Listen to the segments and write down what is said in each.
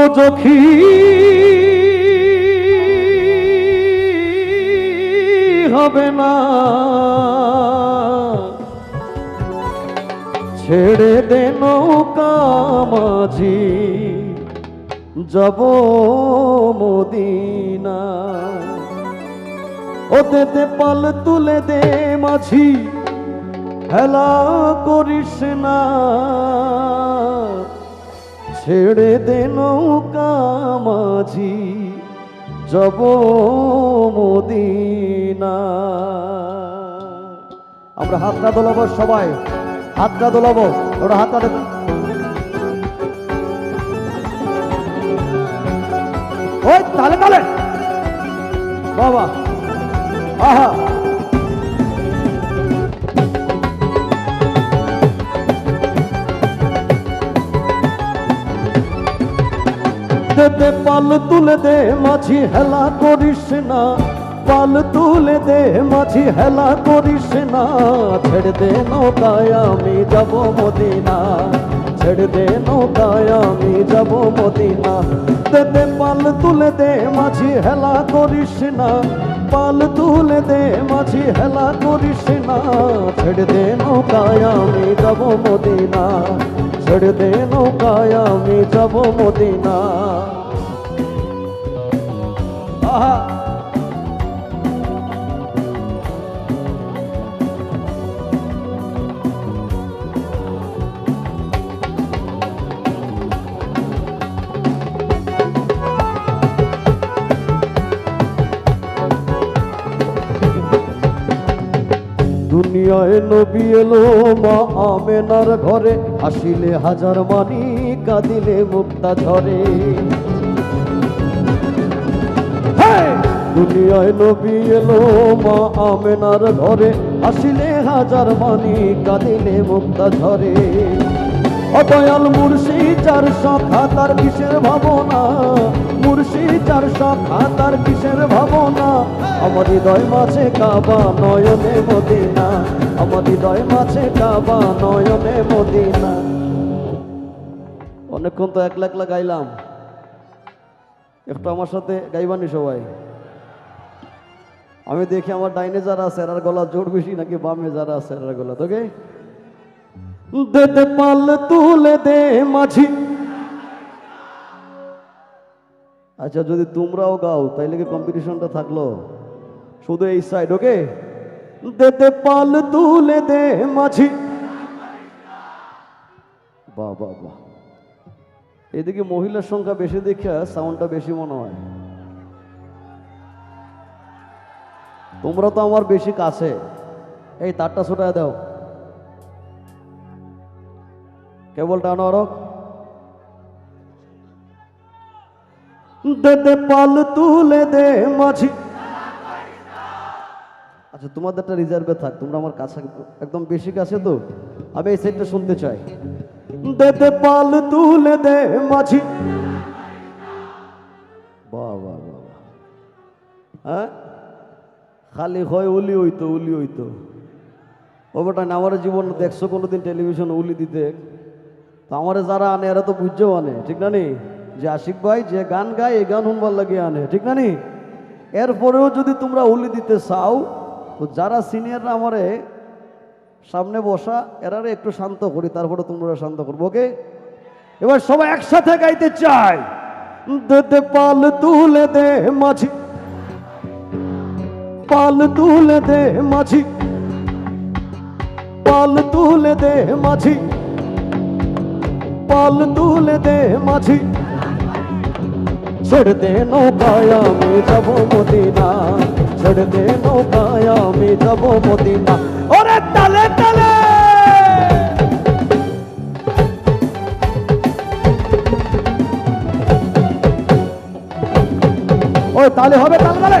দোজখী হবে না। ছেড়ে দে নৌকা মাঝি, যাব মদিনা। ওতে দে পাল তুলে দে মাঝি, হেলা করিস না। ছেড়ে দে নৌকা মাঝি, যাব মদিনা। আমরা হাতটা দোলাবো সবাই, হাতটা দোলাবো, ওরা হাতটা ওই তালে তালে। বাবা, আহা। দে পাল তুলে দে, মাঝি হেলা করিস না। পাল তুলে দে, মাঝি হেলা করিস না। ছেড়ে দে নৌকায় আমি যাব মদিনা। ছেড়ে দে নৌকায় আমি যাব মদিনা। দে দে পাল তুলে দে, মাঝি হেলা করিস না। পাল তুলে দে, মাঝি হেলা করিস না। ছেড়ে দে নৌকায় আমি যাব মদিনা। ছেড়ে নৌকায় আমি যাব মদিনা। আহা! দুনিয়ায় নবী এলো মা আমেনার ঘরে। আসিলে হাজার মানি, কাঁদিলে মুক্তা ধরে! দুনিয়ায় নবী এলো মা আমেনার ঘরে। আসিলে হাজার মানি, কাঁদিলে মুক্তা ঝরে। অদয়াল মুর্শি চার শাখা তার কিসের ভাবনা? মুর্শি চার শাখা তার কিসের ভাবনা? আমার হৃদয় মাঝে কাবা, নয়নে মদিনা। আমার হৃদয় মাঝে কাবা, নয়নে মদিনা। অনেকক্ষণ তো একলা একলা গাইলাম। একটু আমার সাথে গাইবানি সবাই। আমি দেখি আমার ডাইনে যারা আছে, এরার গলা জোর বেশি নাকি বামে যারা আছে, এরার গলা তোকে? দে দে পাল তুলে দে মাঝি। আচ্ছা যদি তোমরাও গাও, তাইলে কি কম্পিটিশনটা থাকল? শুধু এই সাইড ওকে দেতে পাল তুলে দে মাঝি। বাহ বাহ বাহ। এদিকে মহিলার সংখ্যা বেশি দেখে সাউন্ডটা বেশি মনে হয়। তোমরা তো আমার বেশি কাছে। এই তারটা ছোটায় দাও। কেবল টানো আরও দে পাল তুলে দে মাঝি। আচ্ছা তোমাদেরটা রিজার্ভে থাক, তোমরা আমার কাছে একদম বেশি কাছে তো? আমি এই সাইডটা শুনতে চাই। দে পাল তুলে দে মাঝি। বাহ বাহ বাহ। হ্যাঁ? খালি হয় উলি হইতো উলি হইতো। ও বেটা আমার জীবন দেখছ কোনোদিন টেলিভিশন উলি দিতে? তো আমারে যারা আনে, এরা তো বুঝছেও আনে, ঠিক না নি? যে আশিক ভাই যে গান গায়, এই গান শুনবার লাগে আনে, ঠিক না নি? এরপরেও যদি তোমরা উলি দিতে চাও, তো যারা সিনিয়ররা আমারে সামনে বসা, এরারে একটু শান্ত করি, তারপরে তোমরা শান্ত করব, ওকে? এবার সবাই একসাথে গাইতে চাই। দে পাল তুলে দে মাঝি। পাল তুলে দে মাঝি। পাল তুলে দে মাঝি। পাল তুলে দে মাঝি। ছেড়ে দে নৌকায় আমি যাব মদিনা। ছেড়ে দে নৌকায় আমি যাব মদিনা। ওরে তালে তালে! ও তালে হবে তালে তালে!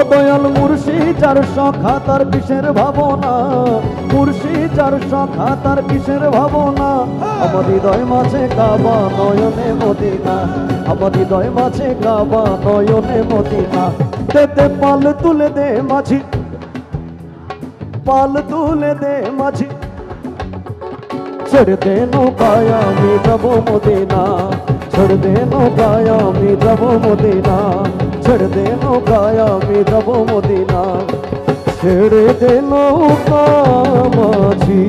অদয়াল মুর্শি চার সখা তার কিসের ভাবনা। মুর্শি চার সখা তার কিসের ভাবনা। আমার হৃদয় মাঝে কাবা নয়নে মদিনা। আমার হৃদয় মাঝে কাবা নয়নে মদিনা। তেতে পাল তুলে দে মাঝি। পাল তুলে দে মাঝি। ছেড়ে দে নৌকায় আমি যাব মদিনা। ছেড়ে দে নৌকায় আমি যাব মদিনা। ছেড়ে দে নৌকায় আমি যাব মদিনা ছেড়ে দে নৌকা মাঝি